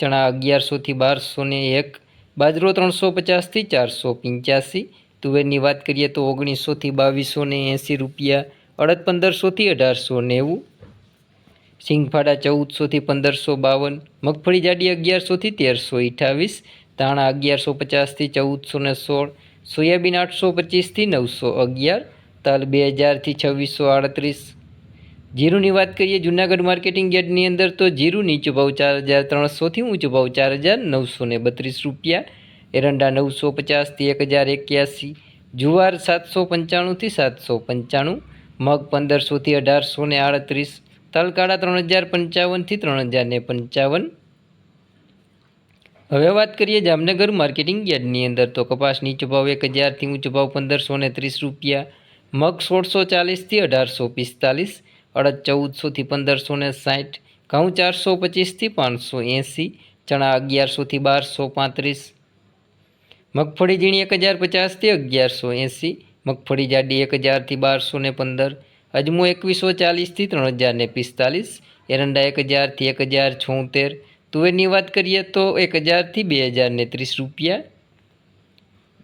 ચણા અગિયારસોથી બારસોને એક, બાજરો ત્રણસો પચાસથી ચારસો પંચ્યાસી, તુવેરની વાત કરીએ તો ઓગણીસોથી બાવીસો ને એંસી રૂપિયા, અડદ પંદરસોથી અઢારસો નેવું, સિંગફાડા ચૌદસોથી પંદરસો બાવન, મગફળી જાડી અગિયારસોથી તેરસો અઠાવીસ ધાણા અગિયારસો પચાસથી ચૌદસો ને સોળ, સોયાબીન આઠસો પચીસથી નવસો અગિયાર, તલ બે હજારથી છવ્વીસો આડત્રીસ જીરુની વાત કરીએ, જૂનાગઢ માર્કેટિંગ યાર્ડની અંદર તો જીરું નીચો ભાવ ચાર હજાર ત્રણસોથી ઊંચો ભાવ ચાર હજાર નવસો ને બત્રીસ રૂપિયા. એરંડા નવસો પચાસથી એક હજાર એક્યાસી. જુવાર સાતસો પંચાણુંથી સાતસો પંચાણું. મગ પંદરસોથી અઢારસો ને આડત્રીસ. તલકાળા ત્રણ હજાર પંચાવનથી ત્રણ હજાર ને પંચાવન. હવે વાત કરીએ જામનગર માર્કેટિંગ યાર્ડની અંદર તો કપાસ નીચો ભાવ એક હજારથી ઊંચો ભાવ પંદરસો ને ત્રીસ રૂપિયા. મગ સોળસો ચાલીસથી અઢારસો પિસ્તાલીસ. અડદ ચૌદસોથી પંદરસો ને સાઠ, ઘઉં ચારસો પચીસથી પાંચસો એંસી, ચણા અગિયારસોથી બારસો પાંત્રીસ, મગફળી ઝીણી એક હજાર પચાસથી અગિયારસો, એંસી, મગફળી જાડી એક હજારથી બારસો ને પંદર, અજમો એકવીસો ચાલીસથી ત્રણ હજાર ને પિસ્તાલીસ, એરંડા એક હજારથી એક હજાર છોતેર, તુવેરની વાત કરીએ તો એક હજારથી બે હજાર ને ત્રીસ રૂપિયા,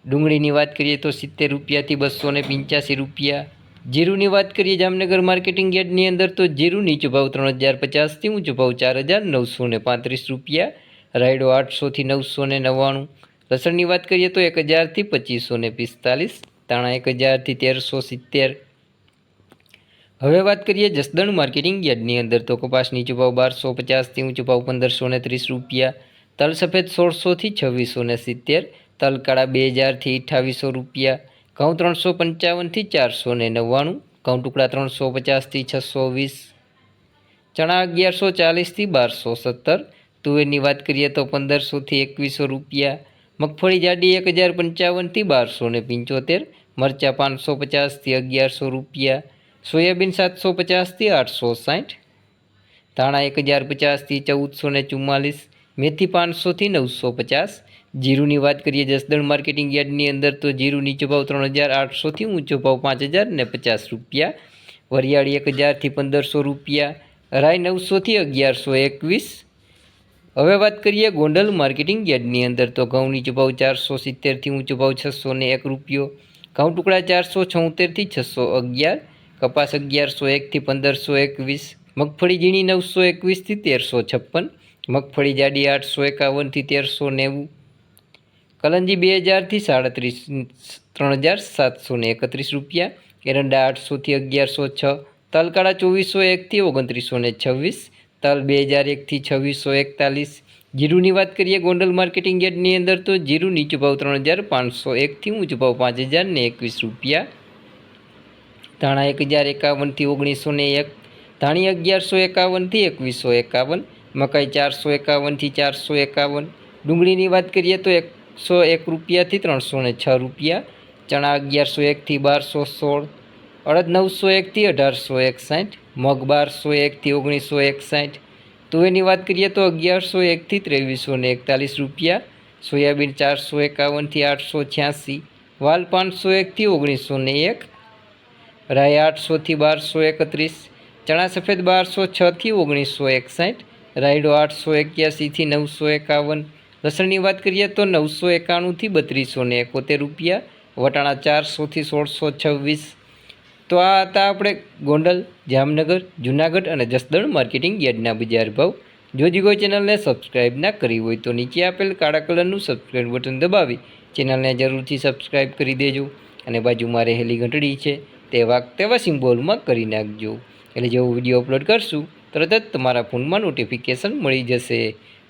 ડુંગળીની વાત કરીએ તો સિત્તેર રૂપિયાથી બસો ને પંચ્યાસી રૂપિયા જીરુની વાત કરીએ જામનગર માર્કેટિંગ યાર્ડની અંદર, તો જીરું નીચો ભાવ ત્રણ હજાર પચાસથી ઊંચો ભાવ ચાર હજાર નવસો ને પાંત્રીસ રૂપિયા, રાયડો આઠસોથી નવસો ને નવ્વાણું. લસણની વાત કરીએ તો એક હજારથી પચીસો ને પિસ્તાલીસ તાણા એક હજારથી તેરસો સિત્તેર. હવે વાત કરીએ જસદણ માર્કેટિંગ યાર્ડની અંદર, તો કપાસ નીચો ભાવ બારસો પચાસથી ઊંચો ભાવ પંદરસો ને ત્રીસ રૂપિયા. તલ સફેદ સોળસોથી છવ્વીસો ને સિત્તેર, તલ કાળા બે હજારથી અઠ્ઠાવીસો રૂપિયા. ઘઉં ત્રણસો પંચાવનથી ચારસો ને નવ્વાણું ઘઉં ટુકડા ત્રણસો પચાસથી છસો વીસ, ચણા અગિયારસો ચાલીસથી બારસો સત્તર, તુવેરની વાત કરીએ તો પંદરસોથી એકવીસો રૂપિયા, મગફળી જાડી એક હજાર પંચાવનથી બારસો ને પંચોતેર, મરચાં પાંચસો પચાસથી અગિયારસો રૂપિયા, સોયાબીન સાતસો પચાસથી આઠસો સાઠ, ધાણા એક હજાર પચાસથી ચૌદસો ને ચુમ્માલીસ, મેથી પાંચસોથી નવસો પચાસ જીરુની વાત કરીએ જસદણ માર્કેટિંગ યાર્ડની અંદર, તો જીરું નીચો ભાવ ત્રણ હજાર આઠસોથી ઊંચો ભાવ પાંચ હજાર ને પચાસ રૂપિયા. વરિયાળી એક હજારથી પંદરસો રૂપિયા. રાય નવસોથી અગિયારસો એકવીસ. હવે વાત કરીએ ગોંડલ માર્કેટિંગ યાર્ડની અંદર, તો ઘઉં નીચો ભાવ ચારસો સિત્તેરથી ઊંચો ભાવ છસો ને એક રૂપિયો. ઘઉં ટુકડા ચારસો છોતેરથી છસો અગિયાર. કપાસ અગિયારસો એકથી પંદરસો એકવીસ. મગફળી ઝીણી નવસો એકવીસથી તેરસો છપ્પન. મગફળી જાડી આઠસો એકાવનથી તેરસો નેવું. કલંજી બે હજારથી સાડત્રીસ, ત્રણ હજાર સાતસો ને એકત્રીસ રૂપિયા. એરંડા આઠસોથી અગિયારસો છ. તલકાળા ચોવીસો એકથી ઓગણત્રીસો ને છવ્વીસ. તલ બે હજાર એકથી છવ્વીસો એકતાલીસ. જીરુની વાત કરીએ ગોંડલ માર્કેટિંગ યાર્ડની અંદર તો જીરું નીચો ભાવ ત્રણ હજાર પાંચસો એકથી ઊંચો ભાવ પાંચ હજાર ને એકવીસ રૂપિયા. ધાણા એક હજાર એકાવનથી ઓગણીસો ને એક. ધાણી અગિયારસો એકાવનથી એકવીસો એકાવન. મકાઈ ચારસો એકાવનથી ચારસો એકાવન. ડુંગળીની વાત કરીએ તો એકસો એક રૂપિયાથી ત્રણસો ને છ રૂપિયા, ચણા અગિયારસો એકથી બારસો સોળ, અડદ નવસો એકથી અઢારસો એકસાઠ, મગ બારસો એકથી ઓગણીસો એકસાઠ. તુવેરની વાત કરીએ તો અગિયારસો એકથી ત્રેવીસો ને એકતાલીસ રૂપિયા, સોયાબીન ચારસો એકાવનથી આઠસો છ્યાસી, વાલ પાંચસો એકથી ઓગણીસો ને એક રાય આઠસોથી બારસો એકત્રીસ, ચણા સફેદ બારસો છથી ઓગણીસો એકસાઠ, રાયડો આઠસો એક્યાસીથી નવસો એકાવન લસણની વાત કરીએ તો નવસો એકાણુંથી બત્રીસો ને એકોતેર રૂપિયા, વટાણા ચારસોથી સોળસો છવ્વીસ. તો આ હતા આપણે ગોંડલ, જામનગર, જુનાગઢ અને જસદણ માર્કેટિંગ યાર્ડના બજાર ભાવ. જો જી કોઈ ચેનલને સબસ્ક્રાઇબ ના કરી હોય તો નીચે આપેલ કાળા કલરનું સબસ્ક્રાઇબ બટન દબાવી ચેનલને જરૂરથી સબસ્ક્રાઇબ કરી દેજો અને બાજુમાં રહેલી ઘંટડી છે તે વાગ તેવા સિમ્બોલમાં કરી નાખજો. એટલે જેવો વીડિયો અપલોડ કરશું, તરત જ તમારા ફોનમાં નોટિફિકેશન મળી જશે.